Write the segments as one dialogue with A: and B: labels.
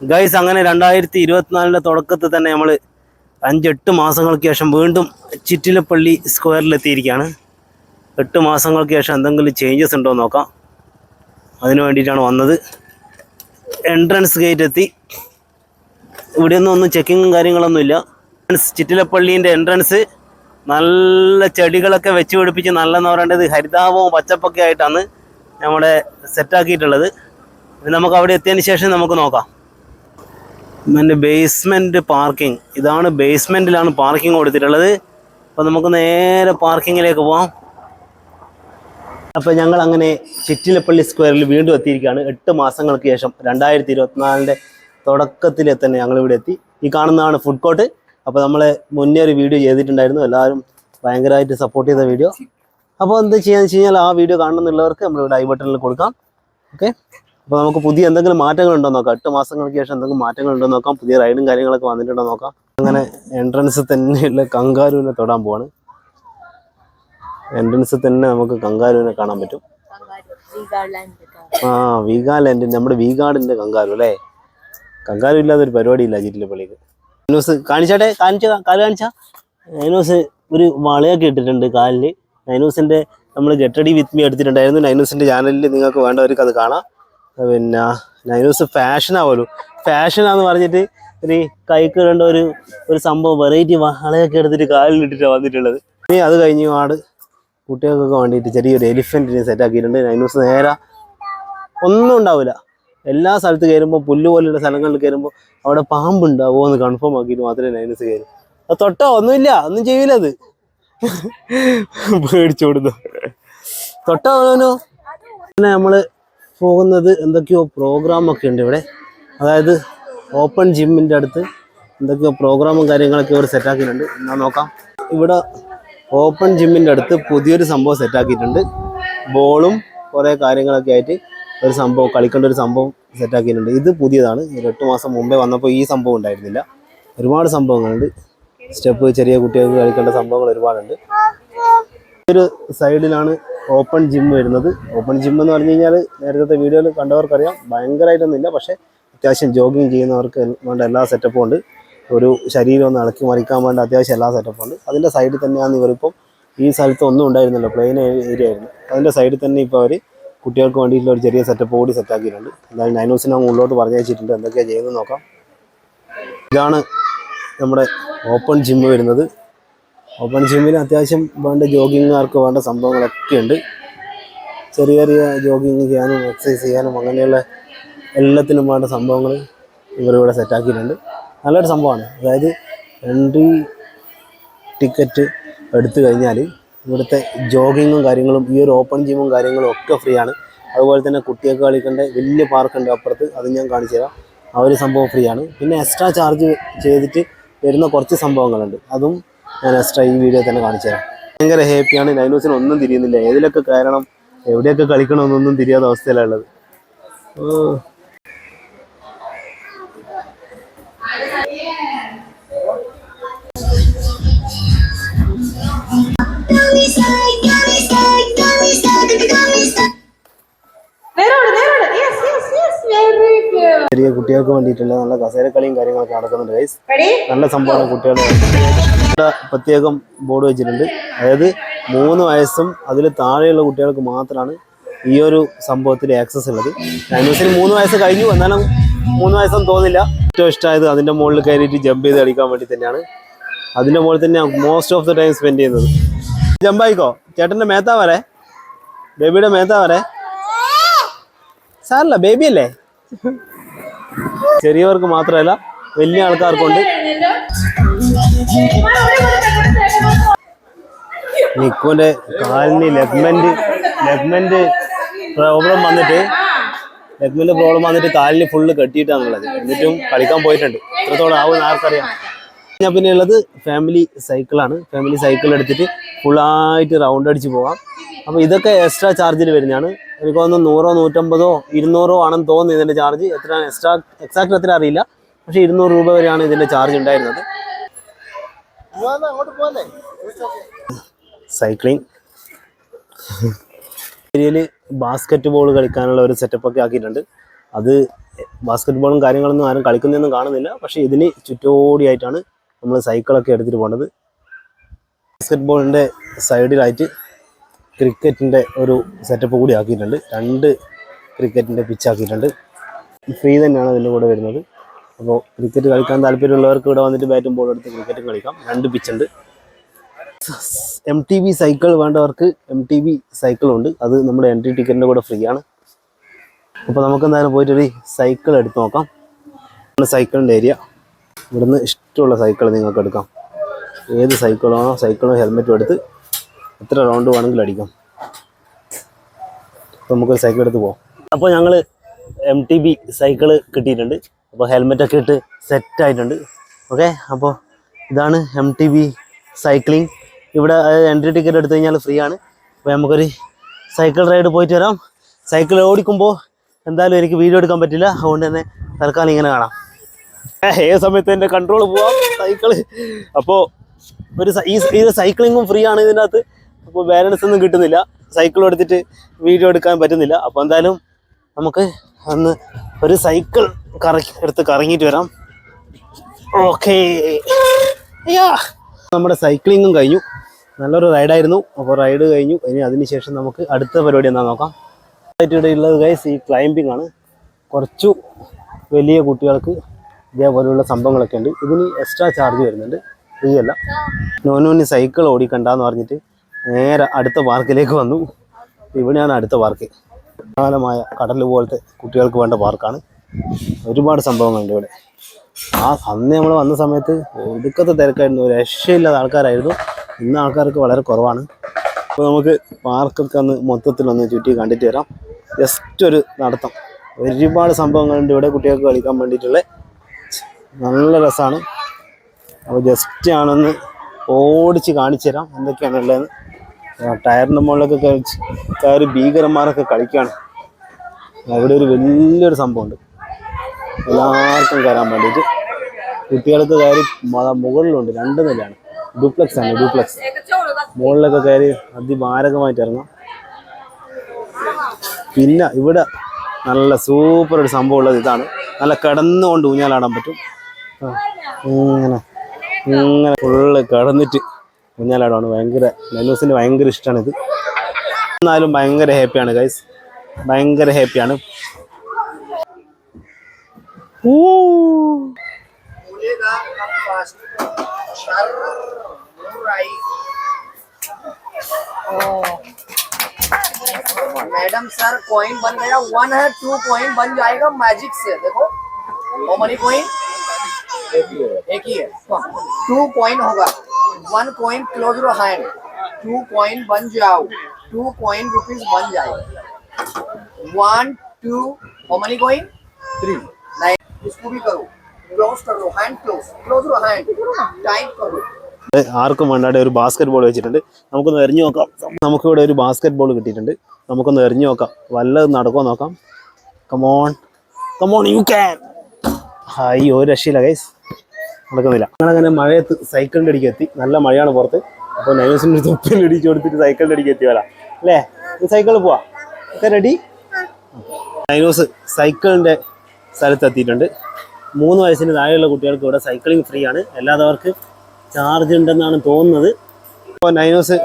A: Guys അങ്ങനെ രണ്ടായിരത്തി ഇരുപത്തിനാലിന്റെ തുടക്കത്തിൽ തന്നെ നമ്മൾ അഞ്ചെട്ട് മാസങ്ങൾക്ക് ശേഷം വീണ്ടും ചിറ്റിലപ്പള്ളി സ്ക്വയറിലെത്തിയിരിക്കുകയാണ്. എട്ട് മാസങ്ങൾക്ക് ശേഷം എന്തെങ്കിലും ചേഞ്ചസ് ഉണ്ടോ നോക്കാം. അതിന് വേണ്ടിയിട്ടാണ് വന്നത്. എൻട്രൻസ് ഗേറ്റ് എത്തി. ഇവിടെയൊന്നും ഒന്നും ചെക്കിങ്ങും കാര്യങ്ങളൊന്നും ഇല്ല. ചിറ്റിലപ്പള്ളീന്റെ എൻട്രൻസ് നല്ല ചെടികളൊക്കെ വെച്ച് പിടിപ്പിച്ച് നല്ലെന്ന് പറയേണ്ടത് ഹരിതാപവും പച്ചപ്പൊക്കെ ആയിട്ടാണ് നമ്മുടെ സെറ്റാക്കിയിട്ടുള്ളത് നമുക്ക് അവിടെ എത്തിയതിന് ശേഷം നമുക്ക് നോക്കാം. പിന്നെ ബേസ്മെന്റ് പാർക്കിംഗ് ഇതാണ് ബേസ്മെന്റിലാണ് പാർക്കിംഗ് കൊടുത്തിട്ടുള്ളത്. അപ്പോൾ നമുക്ക് നേരെ പാർക്കിങ്ങിലേക്ക് പോവാം. അപ്പോൾ ഞങ്ങൾ അങ്ങനെ ചിറ്റിലപ്പള്ളി സ്ക്വയറിൽ വീണ്ടും എത്തിയിരിക്കുകയാണ്. എട്ട് മാസങ്ങൾക്ക് ശേഷം രണ്ടായിരത്തി ഇരുപത്തിനാലിന്റെ തുടക്കത്തിൽ തന്നെ ഞങ്ങൾ ഇവിടെ എത്തി. ഈ കാണുന്നതാണ് ഫുഡ് കോർട്ട് അപ്പോൾ നമ്മൾ മുന്നേ ഒരു വീഡിയോ ചെയ്തിട്ടുണ്ടായിരുന്നു. എല്ലാവരും ഭയങ്കരമായിട്ട് സപ്പോർട്ട് ചെയ്ത വീഡിയോ അപ്പോൾ എന്താ ചെയ്യാന്ന് വെച്ച് കഴിഞ്ഞാൽ ആ വീഡിയോ കാണണമെന്നുള്ളവർക്ക് നമ്മളിവിടെ ഐ ബട്ടണിൽ കൊടുക്കാം. ഓക്കെ അപ്പോൾ നമുക്ക് പുതിയ എന്തെങ്കിലും മാറ്റങ്ങൾ ഉണ്ടോ നോക്കാം. എട്ട് മാസങ്ങൾക്ക് ശേഷം എന്തെങ്കിലും മാറ്റങ്ങൾ ഉണ്ടോ നോക്കാം. പുതിയ റൈഡും കാര്യങ്ങളൊക്കെ വന്നിട്ടുണ്ടോ നോക്കാം. അങ്ങനെ എൻട്രൻസ് തന്നെയുള്ള കങ്കാരുവിനെ തൊടാൻ പോവാണ്. എൻട്രൻസ് തന്നെ നമുക്ക് കങ്കാരുവിനെ കാണാൻ പറ്റും. ആ വീഗാലാൻഡ് നമ്മുടെ വീഗാർഡിന്റെ കങ്കാരു അല്ലേ? കങ്കാരു ഇല്ലാതെ ഒരു പരിപാടിയില്ല ചിറ്റിലപ്പള്ളിക്ക് നൈനൂസ് കാണിച്ചാട്ടെ? കാണിച്ച കാൽ കാണിച്ച? നൈനൂസ് ഒരു വളയൊക്കെ ഇട്ടിട്ടുണ്ട് കാലിൽ നൈനൂസിന്റെ നമ്മൾ ഗെറ്റടി വിത്ത് മീ എടുത്തിട്ടുണ്ടായിരുന്നു. നൈനൂസിന്റെ ചാനലിൽ നിങ്ങൾക്ക് വേണ്ടവർക്ക് അത് കാണാം. പിന്നെ നൈനൂസ് ഫാഷനാവുമല്ലോ ഫാഷനാന്ന് പറഞ്ഞിട്ട് ഒരു കൈക്ക് ഒരു ഒരു സംഭവം വെറൈറ്റി വളയൊക്കെ എടുത്തിട്ട് കാലിൽ ഇട്ടിട്ട് വന്നിട്ടുള്ളത്. ഇനി അത് കഴിഞ്ഞ് ആട് കുട്ടികൾക്കൊക്കെ വേണ്ടിയിട്ട് ചെറിയൊരു എലിഫന്റിനെ സെറ്റ് ആക്കിയിട്ടുണ്ട്. നൈനൂസ് നേരെ ഒന്നും ഉണ്ടാവില്ല. എല്ലാ സ്ഥലത്ത് കയറുമ്പോൾ പുല്ല് പോലെയുള്ള സ്ഥലങ്ങളിൽ കയറുമ്പോൾ അവിടെ പാമ്പുണ്ടാവുമോ എന്ന് കൺഫേം ആക്കിയിട്ട് മാത്രമേ നൈനസ് കയറും. അത് തൊട്ടോ ഒന്നുമില്ല. ഒന്നും ചെയ്യില്ല അത്. പേടിച്ചോടുന്നു തൊട്ടോ അവനോ പിന്നെ നമ്മൾ പോകുന്നത് എന്തൊക്കെയോ പ്രോഗ്രാം ഒക്കെ ഉണ്ട് ഇവിടെ. അതായത് ഓപ്പൺ ജിമ്മിന്റെ അടുത്ത് എന്തൊക്കെയോ പ്രോഗ്രാമും കാര്യങ്ങളൊക്കെ ഇവർ സെറ്റാക്കിയിട്ടുണ്ട് എന്നാൽ നോക്കാം. ഇവിടെ ഓപ്പൺ ജിമ്മിന്റെ അടുത്ത് പുതിയൊരു സംഭവം സെറ്റാക്കിയിട്ടുണ്ട് ബോളും കുറേ കാര്യങ്ങളൊക്കെ ആയിട്ട് ഒരു സംഭവം കളിക്കേണ്ട ഒരു സംഭവം സെറ്റാക്കിയിട്ടുണ്ട് ഇത് പുതിയതാണ്. എട്ട് മാസം മുമ്പേ വന്നപ്പോൾ ഈ സംഭവം ഉണ്ടായിരുന്നില്ല. ഒരുപാട് സംഭവങ്ങളുണ്ട്. സ്റ്റെപ്പ് ചെറിയ കുട്ടികൾക്ക് കളിക്കേണ്ട സംഭവങ്ങൾ ഒരുപാടുണ്ട്. ഒരു സൈഡിലാണ് ഓപ്പൺ ജിം വരുന്നത്. ഓപ്പൺ ജിം എന്ന് പറഞ്ഞു കഴിഞ്ഞാൽ നേരത്തെ വീഡിയോയിൽ കണ്ടവർക്കറിയാം ഭയങ്കരമായിട്ടൊന്നുമില്ല പക്ഷേ അത്യാവശ്യം ജോഗിങ് ചെയ്യുന്നവർക്ക് വേണ്ട എല്ലാ സെറ്റപ്പും ഉണ്ട്. ഒരു ശരീരം ഒന്ന് ഇളക്കി മറിക്കാൻ വേണ്ട അത്യാവശ്യം എല്ലാ സെറ്റപ്പും ഉണ്ട്. അതിന്റെ സൈഡിൽ തന്നെയാണ് ഇവരിപ്പം ഈ സ്ഥലത്ത് ഒന്നും ഉണ്ടായിരുന്നില്ല പ്ലെയിൻ ഏരിയ ആയിരുന്നു. അതിന്റെ സൈഡിൽ തന്നെ ഇപ്പോൾ അവർ കുട്ടികൾക്ക് വേണ്ടിയിട്ടുള്ള ഒരു ചെറിയ സെറ്റപ്പ് കൂടി സെറ്റാക്കിയിട്ടുണ്ട് എന്തായാലും നൈനൂസിനെ ഉള്ളോട്ട് പറഞ്ഞു വെച്ചിട്ടുണ്ട് എന്തൊക്കെയാണ് ചെയ്യുന്നത് നോക്കാം. ഇതാണ് നമ്മുടെ ഓപ്പൺ ജിം വരുന്നത്. ഓപ്പൺ ജിമ്മിൽ അത്യാവശ്യം വേണ്ട ജോഗിങ്ങുകാർക്ക് വേണ്ട സംഭവങ്ങളൊക്കെ ഉണ്ട്. ചെറിയ ചെറിയ ജോഗിങ് ചെയ്യാനും എക്സസൈസ് ചെയ്യാനും അങ്ങനെയുള്ള എല്ലാത്തിനും വേണ്ട സംഭവങ്ങൾ ഇവരിവിടെ സെറ്റാക്കിയിട്ടുണ്ട് നല്ലൊരു സംഭവമാണ്. അതായത് എൻട്രി ടിക്കറ്റ് എടുത്തു കഴിഞ്ഞാൽ ഇവിടുത്തെ ജോഗിങ്ങും കാര്യങ്ങളും ഈ ഒരു ഓപ്പൺ ജിമ്മും കാര്യങ്ങളും ഒക്കെ ഫ്രീ ആണ്. അതുപോലെ തന്നെ കുട്ടികൾക്ക് കളിക്കേണ്ട വലിയ പാർക്കുണ്ട് അപ്പുറത്ത്. അത് ഞാൻ കാണിച്ചു തരാം. ആ ഒരു സംഭവം ഫ്രീ ആണ്. പിന്നെ എക്സ്ട്രാ ചാർജ് ചെയ്തിട്ട് വരുന്ന കുറച്ച് സംഭവങ്ങളുണ്ട്. അതും ഞാൻ എക്സ്ട്രാ ഈ വീഡിയോ തന്നെ കാണിച്ചു തരാം. ഭയങ്കര ഹാപ്പിയാണ് നൈനൂസിന് ഒന്നും തിരിയുന്നില്ല. ഏതിലൊക്കെ കയറണം എവിടെയൊക്കെ കളിക്കണമെന്നൊന്നും തിരിയാത്ത അവസ്ഥയിലുള്ളത് ഓ. ചെറിയ കുട്ടികൾക്ക് വേണ്ടിയിട്ടുള്ള നല്ല കസേരക്കളിയും കാര്യങ്ങളൊക്കെ നടക്കുന്നുണ്ട് ഗൈസ് നല്ല സംഭവമാണ് കുട്ടികൾ പ്രത്യേകം ബോർഡ് വെച്ചിട്ടുണ്ട്. അതായത് മൂന്ന് വയസ്സും അതിൽ താഴെയുള്ള കുട്ടികൾക്ക് മാത്രമാണ് ഈ ഒരു സംഭവത്തിൽ ആക്സസ് ഉള്ളത്. ഡൈനോസിന് മൂന്ന് വയസ്സ് കഴിഞ്ഞു. എന്നാലും മൂന്ന് വയസ്സൊന്നും തോന്നില്ല. ഏറ്റവും ഇഷ്ടമായത് അതിന്റെ മുകളിൽ കയറിയിട്ട് ജമ്പ് ചെയ്ത് കളിക്കാൻ വേണ്ടി തന്നെയാണ്. അതിന്റെ മുകളിൽ തന്നെ most of the time spend ചെയ്യുന്നത്. ജമ്പായിക്കോ ചേട്ടന്റെ മേത്താ വരെ ബേബിയുടെ മേത്താ വരെ സാറല്ല ബേബിയല്ലേ ചെറിയവർക്ക് മാത്രമല്ല വലിയ ആൾക്കാർക്കുണ്ട്. നിക്കുവിന്റെ കാലിന് ലെഗ്മെന്റ് ലെഗ്മെന്റ് പ്രോബ്ലം വന്നിട്ട് ലെഗ്മെന്റ് പ്രോബ്ലം വന്നിട്ട് കാലിന് ഫുള്ള് കെട്ടിയിട്ടാണുള്ളത്. എന്നിട്ടും കളിക്കാൻ പോയിട്ടുണ്ട്. എത്രത്തോളം ആവും ആർക്കറിയാം. ഞാൻ പിന്നെ ഉള്ളത് ഫാമിലി സൈക്കിളാണ് ഫാമിലി സൈക്കിൾ എടുത്തിട്ട് ഫുള്ളായിട്ട് റൗണ്ട് അടിച്ച് പോവാം. അപ്പോൾ ഇതൊക്കെ എക്സ്ട്രാ ചാർജിൽ വരുന്നതാണ്. എനിക്ക് തോന്നുന്നു നൂറോ നൂറ്റമ്പതോ ഇരുന്നൂറോ ആണെന്ന് തോന്നുന്നു ഇതിന്റെ ചാർജ് എത്ര എക്സ്ട്രാ എക്സാക്ട് എത്ര അറിയില്ല. പക്ഷേ ഇരുന്നൂറ് രൂപ വരെയാണ് ഇതിന്റെ ചാർജ് ഉണ്ടായിരുന്നത്. സൈക്ലിംഗ്. ഏരിയയിൽ ബാസ്ക്കറ്റ് ബോൾ കളിക്കാനുള്ള ഒരു സെറ്റപ്പ് ഒക്കെ ആക്കിയിട്ടുണ്ട്. അത് ബാസ്കറ്റ് ബോളും കാര്യങ്ങളൊന്നും ആരും കളിക്കുന്നൊന്നും കാണുന്നില്ല. പക്ഷേ ഇതിന് ചുറ്റോടിയായിട്ടാണ് നമ്മൾ സൈക്കിളൊക്കെ എടുത്തിട്ട് പോണത്. ബാസ്കറ്റ് ബോളിന്റെ സൈഡിലായിട്ട് ക്രിക്കറ്റിന്റെ ഒരു സെറ്റപ്പ് കൂടി ആക്കിയിട്ടുണ്ട്. രണ്ട് ക്രിക്കറ്റിന്റെ പിച്ച് ആക്കിയിട്ടുണ്ട്. ഫ്രീ തന്നെയാണ് അതിന്റെ കൂടെ വരുന്നത്. അപ്പോൾ ക്രിക്കറ്റ് കളിക്കാൻ താല്പര്യമുള്ളവർക്ക് ഇവിടെ വന്നിട്ട് ബാറ്റും ബോളും എടുത്ത് ക്രിക്കറ്റും കളിക്കാം. രണ്ട് പിച്ചുണ്ട് എം ടി ബി സൈക്കിൾ വേണ്ടവർക്ക് എം ടി ബി സൈക്കിളുണ്ട് അത് നമ്മുടെ എൻട്രി ടിക്കറ്റിന്റെ കൂടെ ഫ്രീ ആണ്. അപ്പോൾ നമുക്ക് എന്തായാലും പോയിട്ടൊരു സൈക്കിൾ എടുത്ത് നോക്കാം. സൈക്കിളിന്റെ ഏരിയ ഇവിടുന്ന് ഇഷ്ടമുള്ള സൈക്കിൾ നിങ്ങൾക്ക് എടുക്കാം. ഏത് സൈക്കിളാണോ സൈക്കിളും ഹെൽമെറ്റും എടുത്ത് എത്ര റൗണ്ട് വേണമെങ്കിലും അടിക്കാം. അപ്പോൾ നമുക്കൊരു സൈക്കിൾ എടുത്ത് പോകാം അപ്പോൾ ഞങ്ങൾ എം ടി ബി സൈക്കിൾ കിട്ടിയിട്ടുണ്ട്. അപ്പോൾ ഹെൽമെറ്റൊക്കെ ഇട്ട് സെറ്റ് ആയിട്ടുണ്ട്. ഓക്കെ അപ്പോൾ ഇതാണ് എം ടി ബി സൈക്ലിംഗ് ഇവിടെ എൻട്രി ടിക്കറ്റ് എടുത്തു കഴിഞ്ഞാൽ ഫ്രീ ആണ്. അപ്പോൾ നമുക്കൊരു സൈക്കിൾ റൈഡ് പോയിട്ട് വരാം. സൈക്കിൾ ഓടിക്കുമ്പോൾ എന്തായാലും എനിക്ക് വീഡിയോ എടുക്കാൻ പറ്റില്ല. അതുകൊണ്ട് തന്നെ തൽക്കാലം ഇങ്ങനെ കാണാം. ഏത് സമയത്ത് എന്റെ കൺട്രോൾ പോവാം? സൈക്കിൾ അപ്പോൾ ഒരു ഈ സൈക്ലിങ്ങും ഫ്രീ ആണ് ഇതിന്റെ അകത്ത് അപ്പോൾ ബാലൻസ് ഒന്നും കിട്ടുന്നില്ല. സൈക്കിൾ എടുത്തിട്ട് വീഡിയോ എടുക്കാൻ പറ്റുന്നില്ല. അപ്പോൾ എന്തായാലും നമുക്ക് അന്ന് ഒരു സൈക്കിൾ കറക്കി എടുത്ത് കറങ്ങിയിട്ട് വരാം. ഓക്കേ നമ്മുടെ സൈക്ലിങ്ങും കഴിഞ്ഞു. നല്ലൊരു റൈഡായിരുന്നു അപ്പോൾ റൈഡ് കഴിഞ്ഞു. ഇനി അതിനുശേഷം നമുക്ക് അടുത്ത പരിപാടി എന്താ നോക്കാം. ഇവിടെ ഉള്ളത് ഗൈസ് ഈ ക്ലൈംബിംഗ് ആണ്. കുറച്ചു വലിയ കുട്ടികൾക്ക് ഇതേപോലെയുള്ള സംഭവങ്ങളൊക്കെ ഉണ്ട്. ഇതിന് എക്സ്ട്രാ ചാർജ് വരുന്നുണ്ട്. ഫ്രീ അല്ല. നോനോന് സൈക്കിൾ ഓടിക്കണ്ടെന്ന് പറഞ്ഞിട്ട് നേരെ അടുത്ത പാർക്കിലേക്ക് വന്നു. ഇവിടെയാണ് അടുത്ത പാർക്ക് വിശാലമായ കടൽ പോലത്തെ കുട്ടികൾക്ക് വേണ്ട പാർക്കാണ്. ഒരുപാട് സംഭവങ്ങളുണ്ട് ഇവിടെ. ആ അന്ന് നമ്മൾ വന്ന സമയത്ത് ഒതുക്കത്തെ തിരക്കായിരുന്നു. രക്ഷയില്ലാത്ത ആൾക്കാരായിരുന്നു. ഇന്ന് ആൾക്കാർക്ക് വളരെ കുറവാണ്. അപ്പോൾ നമുക്ക് പാർക്കൊക്കെ ഒന്ന് മൊത്തത്തിലൊന്ന് ചുറ്റി കണ്ടിട്ട് വരാം. ജസ്റ്റ് ഒരു നടത്തം. ഒരുപാട് സംഭവങ്ങളുണ്ട് ഇവിടെ കുട്ടികൾക്ക് കളിക്കാൻ വേണ്ടിയിട്ടുള്ള. നല്ല രസമാണ് അപ്പോൾ ജസ്റ്റ് ആണെന്ന് ഓടിച്ച് കാണിച്ചു തരാം. എന്തൊക്കെയാണ് ഉള്ളതെന്ന്. ടയറിന്റെ മുകളിലൊക്കെ കഴിച്ച് കയറി ഭീകരന്മാരൊക്കെ കളിക്കുകയാണ് അവിടെ ഒരു വലിയൊരു സംഭവമുണ്ട്. എല്ലാവർക്കും കയറാൻ വേണ്ടിയിട്ട് കുട്ടികൾക്ക് കയറി മുകളിലുണ്ട്. രണ്ട് നിലയാണ്. ഡ്യൂപ്ലക്സ് ആണ് ഡ്യൂപ്ലക്സ് മുകളിലൊക്കെ കയറി അതിമാരകമായിട്ട് ഇറങ്ങാം. പിന്നെ ഇവിടെ നല്ല സൂപ്പർ ഒരു സംഭവം ഉള്ളത് ഇതാണ്. നല്ല കിടന്നുകൊണ്ട് ഊഞ്ഞാലാടാൻ പറ്റും. ഇങ്ങനെ ഇങ്ങനെ ഫുള്ള് കിടന്നിട്ട് ഊഞ്ഞാലാടാണ് ഭയങ്കര നെല്ലൂസിന് ഭയങ്കര ഇഷ്ടമാണ് ഇത് എന്നാലും ഭയങ്കര ഹാപ്പിയാണ് ഗൈസ് ഭയങ്കര ഹാപ്പിയാണ് ഊ
B: मैडम सर कॉइन बन गया वन है टू कॉइन बन जाएगा मैजिक से देखो वो मनी कॉइन एक ही है टू कॉइन होगा one coin close your hand two coin बन जाओ टू कॉइन रुपीज बन जाएगा वन टू वो मनी कॉइन थ्री नाइन इसको भी करो क्लोज कर लो hand close close your hand tight करो
A: ആർക്കും വേണ്ടാതെ ഒരു ബാസ്കറ്റ് ബോൾ വെച്ചിട്ടുണ്ട് നമുക്കൊന്ന് എറിഞ്ഞു നോക്കാം നമുക്കിവിടെ ഒരു ബാസ്കറ്റ് ബോൾ കിട്ടിയിട്ടുണ്ട് നമുക്കൊന്ന് എറിഞ്ഞു നോക്കാം വല്ലതും നടക്കുമോ നോക്കാം come on come on you can hi ഒരു രക്ഷയില്ല ഗൈസ് നടക്കുന്നില്ല. ഞങ്ങളങ്ങനെ മഴയത്ത് സൈക്കിളിന്റെ അടിക്ക് എത്തി. നല്ല മഴയാണ് പുറത്ത്. അപ്പോൾ നൈവസിന്റെ തൊപ്പിൽ അടിച്ച് കൊടുത്തിട്ട് സൈക്കിളിന്റെ അടിക്ക് എത്തി വരാം. അല്ലേ? സൈക്കിളിൽ പോവാം. ഒക്കെ റെഡി നൈനോസ് സൈക്കിളിന്റെ സ്ഥലത്തെത്തിയിട്ടുണ്ട് മൂന്ന് വയസ്സിന് താഴെയുള്ള കുട്ടികൾക്ക് ഇവിടെ സൈക്ലിംഗ് ഫ്രീ ആണ്. അല്ലാത്തവർക്ക് ചാർജ് ഉണ്ടെന്നാണ് തോന്നുന്നത്. അപ്പോൾ നൈനോസ്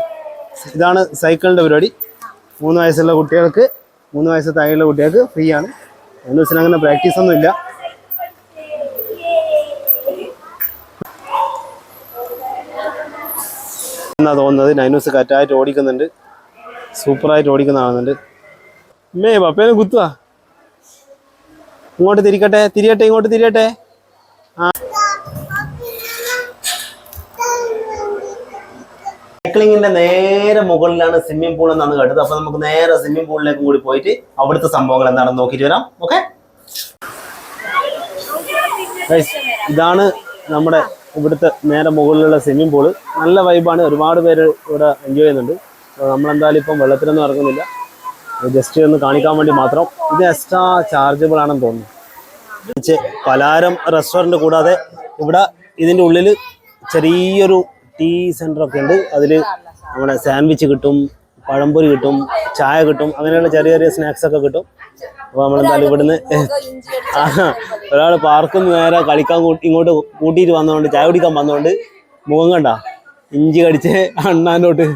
A: ഇതാണ് സൈക്കിളിന്റെ പരിപാടി. മൂന്ന് വയസ്സുള്ള കുട്ടികൾക്ക് മൂന്ന് വയസ്സ് താഴെയുള്ള കുട്ടികൾക്ക് ഫ്രീ ആണ്. നൈനോസിന് അങ്ങനെ പ്രാക്ടീസ് ഒന്നും എന്നാ തോന്നുന്നത്. നൈനൂസ് കറ്റായിട്ട് ഓടിക്കുന്നുണ്ട്. സൂപ്പറായിട്ട് ഓടിക്കുന്ന കാണുന്നുണ്ട് മേ പപ്പേനെ കുത്തുവാ. ഇങ്ങോട്ട് തിരിക്കട്ടെ. തിരിയട്ടെ ഇങ്ങോട്ട് തിരിയട്ടെ. സൈക്ലിങ്ങിന്റെ നേരെ മുകളിലാണ് സ്വിമ്മിംഗ് പൂൾ എന്നാണ് കേട്ടത്. അപ്പൊ നമുക്ക് നേരെ സ്വിമ്മിംഗ് പൂളിലേക്ക് കൂടി പോയിട്ട് അവിടുത്തെ സംഭവങ്ങൾ എന്താണെന്ന് നോക്കിയിട്ട് വരാം. ഓക്കെ ഇതാണ് നമ്മുടെ ഇവിടുത്തെ നേരെ മുകളിലുള്ള സ്വിമ്മിംഗ് പൂൾ നല്ല വൈബാണ് ഒരുപാട് പേര് ഇവിടെ എൻജോയ് ചെയ്യുന്നുണ്ട്. നമ്മളെന്തായാലും ഇപ്പം വെള്ളത്തിലൊന്നും ഇറങ്ങുന്നില്ല. ജസ്റ്റ് ഒന്ന് കാണിക്കാൻ വേണ്ടി മാത്രം. ഇത് എക്സ്ട്രാ ചാർജബിൾ ആണെന്ന് തോന്നുന്നു. പലാരം റെസ്റ്റോറന്റ് കൂടാതെ ഇവിടെ ഇതിന്റെ ഉള്ളിൽ ചെറിയൊരു ടീ സെന്ററൊക്കെ ഉണ്ട്. അതിൽ നമ്മുടെ സാൻഡ്വിച്ച് കിട്ടും. പഴംപൊരി കിട്ടും ചായ കിട്ടും അങ്ങനെയുള്ള ചെറിയ ചെറിയ സ്നാക്സ് ഒക്കെ കിട്ടും. അപ്പോൾ നമ്മളെന്തായാലും ഇവിടുന്ന് ഒരാൾ പാർക്കിൽ നിന്ന് നേരെ കളിക്കാൻ കൂട്ടി ഇങ്ങോട്ട് കൂട്ടിയിട്ട് വന്നതുകൊണ്ട് ചായ കുടിക്കാൻ വന്നതുകൊണ്ട് മുഖം കണ്ട? ഇഞ്ചി കടിച്ച് അണ്ണാനോട്ട്.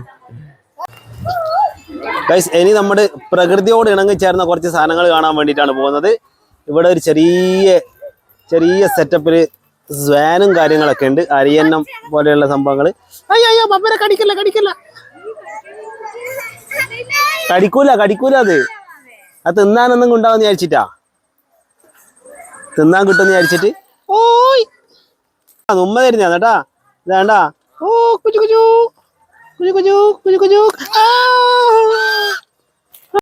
A: ഗൈസ് ഇനി നമ്മുടെ പ്രകൃതിയോട് ഇണങ്ങി ചേർന്ന കുറച്ച് സാധനങ്ങൾ കാണാൻ വേണ്ടിയിട്ടാണ് പോകുന്നത്. ഇവിടെ ഒരു ചെറിയ ചെറിയ സെറ്റപ്പിൽ സ്വാനും കാര്യങ്ങളൊക്കെ ഉണ്ട്. അരിയന്നം പോലെയുള്ള സംഭവങ്ങൾ അയ്യോ പപ്പരെ കടിക്കല്ല കടിക്കല്ല. കടിക്കൂല കടിക്കൂല അത്. അത് തിന്നാനൊന്നും ഉണ്ടാവുന്ന വിചാരിച്ചിട്ടാ. തിന്നാൻ കിട്ടുമെന്ന് വിചാരിച്ചിട്ട്. ഓയ്. ഉമ്മ തരുന്ന കേട്ടാ. ഇതാണ്ടാ ഓ കുഞ്ഞു കുഞ്ഞു കുഞ്ഞു കുഞ്ഞു കുഞ്ഞു കുഞ്ഞു ആ.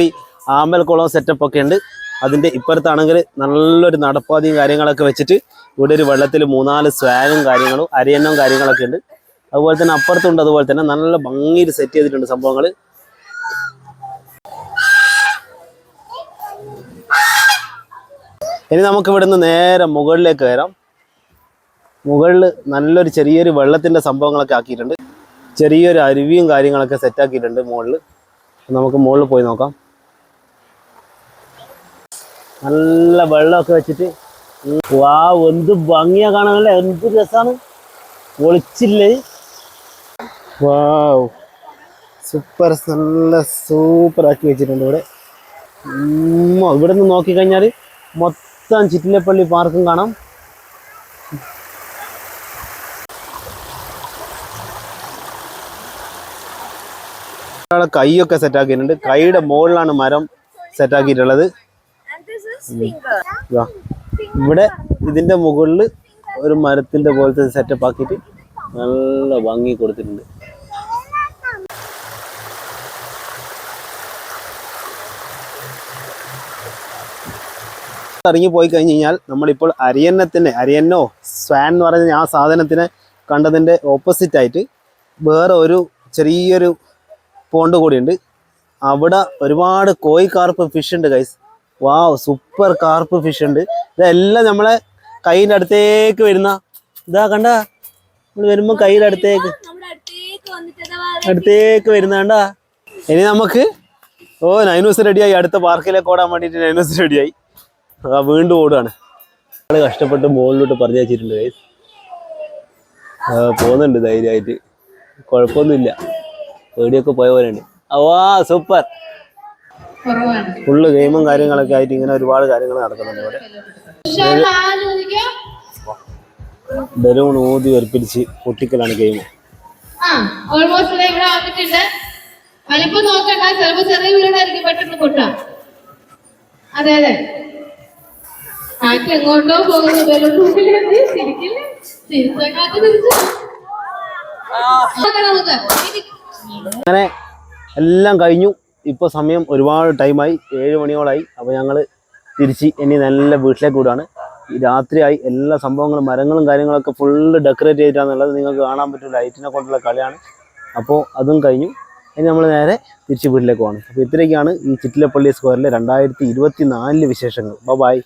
A: ഈ ആമ്പൽക്കുളം സെറ്റപ്പ് ഒക്കെ ഉണ്ട്. അതിന്റെ ഇപ്പുറത്താണെങ്കിൽ നല്ലൊരു നടപ്പാതിയും കാര്യങ്ങളൊക്കെ വെച്ചിട്ട് ഇവിടെ ഒരു വെള്ളത്തിൽ മൂന്നാൽ സ്വാനും കാര്യങ്ങളും അരിയന്നവും കാര്യങ്ങളൊക്കെ ഉണ്ട്. അതുപോലെ തന്നെ അപ്പുറത്തുണ്ട് അതുപോലെ തന്നെ നല്ല ഭംഗിയിൽ സെറ്റ് ചെയ്തിട്ടുണ്ട് സംഭവങ്ങൾ ഇനി നമുക്ക് ഇവിടുന്ന് നേരെ മുകളിലേക്ക് കയറാം. മുകളിൽ നല്ലൊരു ചെറിയൊരു വെള്ളത്തിന്റെ സംഭവങ്ങളൊക്കെ ആക്കിയിട്ടുണ്ട്. ചെറിയൊരു അരുവിയും കാര്യങ്ങളൊക്കെ സെറ്റ് ആക്കിയിട്ടുണ്ട് മുകളിൽ നമുക്ക് മുകളിൽ പോയി നോക്കാം. നല്ല വെള്ളമൊക്കെ വെച്ചിട്ട് വാ എന്ത് ഭംഗിയാ കാണാനല്ലേ എന്ത് രസമാണ് ഒളിച്ചില്ലേ? വാവ് സൂപ്പർ നല്ല സൂപ്പർ ആക്കി വെച്ചിട്ടുണ്ട് ഇവിടെ. ഇവിടെ നിന്ന് നോക്കിക്കഴിഞ്ഞാൽ മൊത്തം ചിറ്റിലപ്പള്ളി പാർക്കും കാണാം. ഒരാളെ കൈയൊക്കെ സെറ്റ് ആക്കിയിട്ടുണ്ട്. കൈയുടെ മുകളിലാണ് മരം സെറ്റാക്കിയിട്ടുള്ളത്. ഇവിടെ ഇതിന്റെ മുകളിൽ ഒരു മരത്തിന്റെ പോലത്തെ സെറ്റപ്പ് ആക്കിയിട്ട് നല്ല ഭംഗി കൊടുത്തിട്ടുണ്ട്. ഇറങ്ങി പോയി കഴിഞ്ഞ് കഴിഞ്ഞാൽ നമ്മളിപ്പോൾ അരിയന്നത്തിന്റെ അരിയന്നോ സ്വാൻ എന്ന് പറയുന്ന ആ സാധനത്തിനെ കണ്ടതിന്റെ ഓപ്പോസിറ്റ് ആയിട്ട് വേറെ ഒരു ചെറിയൊരു പോണ്ട് കൂടിയുണ്ട്. അവിടെ ഒരുപാട് കോയി കാർപ്പ് ഫിഷ് ഉണ്ട് guys wow super carp fish ഉണ്ട്. ഇതെല്ലാം നമ്മളെ കൈയിന്റെ അടുത്തേക്ക് വരുന്ന ഇതാ കണ്ട? നമ്മൾ വരുമ്പോൾ കയ്യിൽ അടുത്തേക്ക്. അടുത്തേക്ക് വരുന്ന കണ്ട ഇനി നമുക്ക് ഓ നൈനൂസ് റെഡിയായി. അടുത്ത പാർക്കിലേക്ക് ഓടാൻ വേണ്ടിയിട്ട് നൈനൂസ് റെഡിയായി. ആ വീണ്ടും ഓടുകയാണ് ആൾ കഷ്ടപ്പെട്ട് മുകളിലോട്ട് പറഞ്ഞു വെച്ചിട്ടുണ്ട് ഗൈസ് പോകുന്നുണ്ട് ധൈര്യമായിട്ട്. കുഴപ്പമൊന്നുമില്ല. പേടിയൊക്കെ പോയ പോലെയുണ്ട്. വാ സൂപ്പർ. ഫുള്ള് ഗെയിമും കാര്യങ്ങളൊക്കെ ആയിട്ട് ഇങ്ങനെ ഒരുപാട് കാര്യങ്ങൾ നടക്കുന്നുണ്ട് ഇവിടെ. ബലൂൺ ഊതി ഒരുപ്പിച്ച് പൊട്ടിക്കലാണ് ഗെയിം
C: ഓൾമോസ്റ്റ് ഇവിടെ വന്നിട്ടുണ്ട്. വലിപ്പം നോക്കണ്ട ചിലപ്പോ ചെറിയ വീടായിരിക്കും പെട്ടെന്ന് പൊട്ടാം അതെ അതെ. കാറ്റ് എങ്ങോട്ടോ പോകുന്നു.
A: അങ്ങനെ എല്ലാം കഴിഞ്ഞു. ഇപ്പോൾ സമയം ഒരുപാട് ടൈമായി ഏഴ് മണിയോളായി. അപ്പോൾ ഞങ്ങൾ തിരിച്ച് ഇനി നല്ല വീട്ടിലേക്ക് വിടുകയാണ് രാത്രിയായി എല്ലാ സംഭവങ്ങളും മരങ്ങളും കാര്യങ്ങളൊക്കെ ഫുള്ള് ഡെക്കറേറ്റ് ചെയ്തിട്ടാണെന്നുള്ളത് നിങ്ങൾക്ക് കാണാൻ പറ്റും. ലൈറ്റിനെ കൊണ്ടുള്ള കളിയാണ്. അപ്പോൾ അതും കഴിഞ്ഞു. ഇനി നമ്മൾ നേരെ തിരിച്ച് വീട്ടിലേക്ക് പോകണം അപ്പോൾ ഇത്രയൊക്കെയാണ് ഈ ചിറ്റിലപ്പള്ളി സ്ക്വയറിലെ രണ്ടായിരത്തി ഇരുപത്തി നാലിലെ വിശേഷങ്ങൾ. ബൈ